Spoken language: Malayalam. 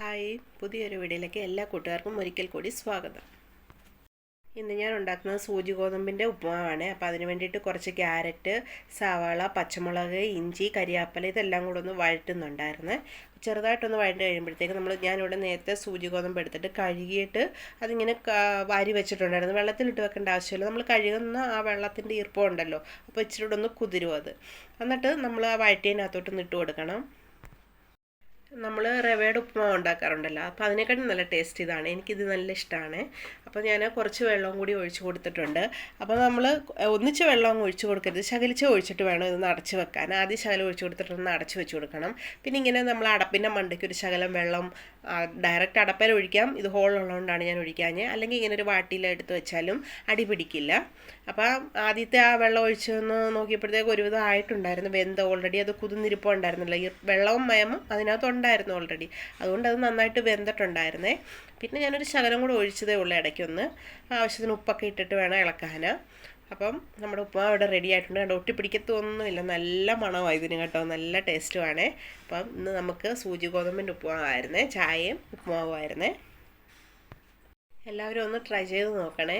ഹായ്. പുതിയൊരു വീഡിയോയിലേക്ക് എല്ലാ കൂട്ടുകാർക്കും ഒരിക്കൽ കൂടി സ്വാഗതം. ഇന്ന് ഞാൻ ഉണ്ടാക്കുന്നത് സൂചി ഗോതമ്പിന്റെ ഉപ്പുമാവാണ്. അപ്പോൾ അതിന് വേണ്ടിയിട്ട് കുറച്ച് ക്യാരറ്റ് സവാള പച്ചമുളക് ഇഞ്ചി കരിയാപ്പല ഇതെല്ലാം കൂടെ ഒന്ന് വഴറ്റുന്നുണ്ടായിരുന്നു. ചെറുതായിട്ടൊന്ന് വഴണ്ട് കഴിയുമ്പോഴത്തേക്ക് നമ്മൾ ഞാനിവിടെ നേരത്തെ സൂചി ഗോതമ്പ് എടുത്തിട്ട് കഴുകിയിട്ട് അതിങ്ങനെ വാരി വെച്ചിട്ടുണ്ടായിരുന്നു. വെള്ളത്തിലിട്ട് വെക്കേണ്ട ആവശ്യമില്ല. നമ്മൾ കഴുകുന്ന ആ വെള്ളത്തിന്റെ ഈർപ്പം ഉണ്ടല്ലോ. അപ്പോൾ ഇച്ചിരി കൂടെ ഒന്ന് കുതിരും അത്. എന്നിട്ട് നമ്മൾ ആ വഴറ്റിയതിനകത്തോട്ട് ഇട്ട് കൊടുക്കണം. നമ്മൾ റവയുടെ ഉപ്പുമാവ് ഉണ്ടാക്കാറുണ്ടല്ലോ. അപ്പോൾ അതിനെക്കാട്ടും നല്ല ടേസ്റ്റ് ഇതാണ്. എനിക്കിത് നല്ല ഇഷ്ടമാണ് അപ്പോൾ ഞാൻ കുറച്ച് വെള്ളവും കൂടി ഒഴിച്ചു കൊടുത്തിട്ടുണ്ട്. അപ്പോൾ നമ്മൾ ഒന്നിച്ച് വെള്ളം ഒഴിച്ചു കൊടുക്കരുത്. ശകലിച്ച് ഒഴിച്ചിട്ട് വേണം ഇതൊന്ന് അടച്ച് വെക്കാൻ. ആദ്യം ശകലം ഒഴിച്ച് കൊടുത്തിട്ടൊന്ന് അടച്ച് വെച്ച് കൊടുക്കണം. പിന്നെ ഇങ്ങനെ നമ്മൾ അടപ്പിന്റെ മണ്ടയ്ക്ക് ഒരു ശകലം വെള്ളം ഡയറക്റ്റ് അടപ്പേൽ ഒഴിക്കാം. ഇത് ഹോളുള്ളതുകൊണ്ടാണ് ഞാൻ ഒഴിക്കാഞ്ഞ്. അല്ലെങ്കിൽ ഇങ്ങനെ ഒരു വാട്ടിയിൽ എടുത്ത് വെച്ചാലും അടി പിടിക്കില്ല. അപ്പോൾ ആദ്യത്തെ ആ വെള്ളം ഒഴിച്ചൊന്ന് നോക്കിയപ്പോഴത്തേക്ക് ഒരുവിധം ആയിട്ടുണ്ടായിരുന്നു. വെന്ത ഓൾറെഡി അത് കുതിർന്നിരിപ്പുണ്ടായിരുന്നില്ല. ഈ വെള്ളവും മയമും അതിനകത്ത് ഉണ്ടായിരുന്നു ഓൾറെഡി അതുകൊണ്ട് അത് നന്നായിട്ട് വെന്തിട്ടുണ്ടായിരുന്നേ. പിന്നെ ഞാനൊരു ശകലം കൂടെ ഒഴിച്ചതേ ഉള്ളൂ ഇടയ്ക്കൊന്ന്. ആവശ്യത്തിന് ഉപ്പൊക്കെ ഇട്ടിട്ട് വേണം ഇളക്കാൻ അപ്പം നമ്മുടെ ഉപ്പുമാവ് അവിടെ റെഡി ആയിട്ടുണ്ട്. കണ്ടോ ഒട്ടിപ്പിടിക്കത്തൊന്നുമില്ല. നല്ല മണമാണ് ഇതിന് കേട്ടോ. നല്ല ടേസ്റ്റുമാണ് അപ്പം ഇന്ന് നമുക്ക് സൂചി ഗോതമ്പിന്റെ ഉപ്പുമാവായിരുന്നേ. ചായയും ഉപ്പുമാവുമായിരുന്നേ. എല്ലാവരും ഒന്ന് ട്രൈ ചെയ്ത് നോക്കണേ.